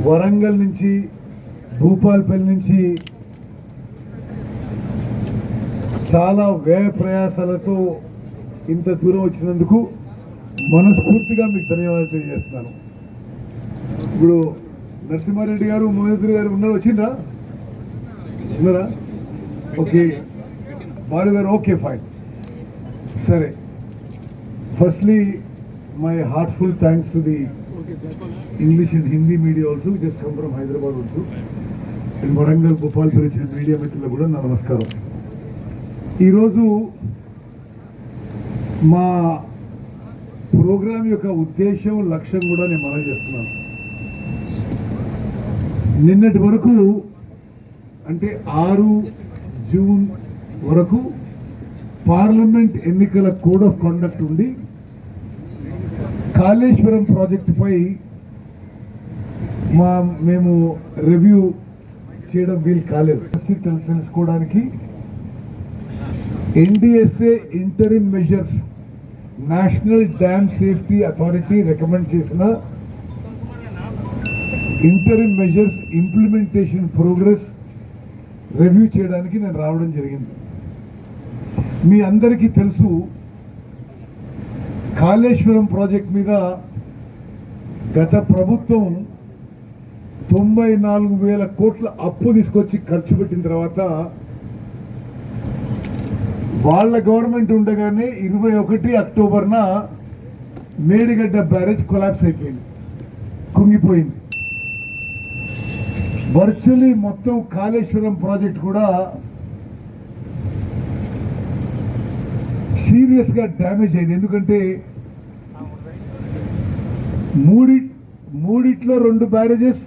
వరంగల్ నుంచి భూపాల్పల్లి నుంచి చాలా వ్యయ ప్రయాసాలతో ఇంత దూరం వచ్చినందుకు మనస్ఫూర్తిగా మీకు ధన్యవాదాలు తెలియజేస్తున్నాను. ఇప్పుడు నరసింహారెడ్డి గారు మహేంద్ర గారు ఉన్నారు వచ్చిండ్రా? ఉన్నారా? ఓకే. బాలు గారు ఓకే ఫైన్. సరే. Firstly my heartful thanks to the English and Hindi media also just come from Hyderabad also and Warangal Bhopal పరిచిన మీడియా మిత్రులకు కూడా నా నమస్కారం. ఈరోజు మా ప్రోగ్రాం యొక్క ఉద్దేశం లక్ష్యం కూడా నేను మనం చేస్తున్నాను. నిన్నటి వరకు అంటే ఆరు జూన్ వరకు పార్లమెంట్ ఎన్నికల కోడ్ ఆఫ్ కండక్ట్ ఉండి కాళేశ్వరం ప్రాజెక్టుపై మా మేము రివ్యూ చేయడం వీలు కాలేదు. పరిస్థితి తెలుసుకోవడానికి NDSA interim measures national dam safety authority recommend చేసిన interim measures implementation progress review చేయడానికి నేను రావడం జరిగింది. మీ అందరికీ తెలుసు కాళేశ్వరం ప్రాజెక్ట్ మీద గత ప్రభుత్వం తొంభై నాలుగు వేల కోట్ల అప్పు తీసుకొచ్చి ఖర్చు పెట్టిన తర్వాత వాళ్ళ గవర్నమెంట్ ఉండగానే ఇరవై ఒకటి అక్టోబర్న మేడిగడ్డ బ్యారేజ్ కొలాప్స్ అయిపోయింది కుంగిపోయింది. వర్చువలీ మొత్తం కాళేశ్వరం ప్రాజెక్ట్ కూడా సీరియస్గా డ్యామేజ్ అయింది. ఎందుకంటే మూడి మూడిట్లో రెండు బ్యారేజెస్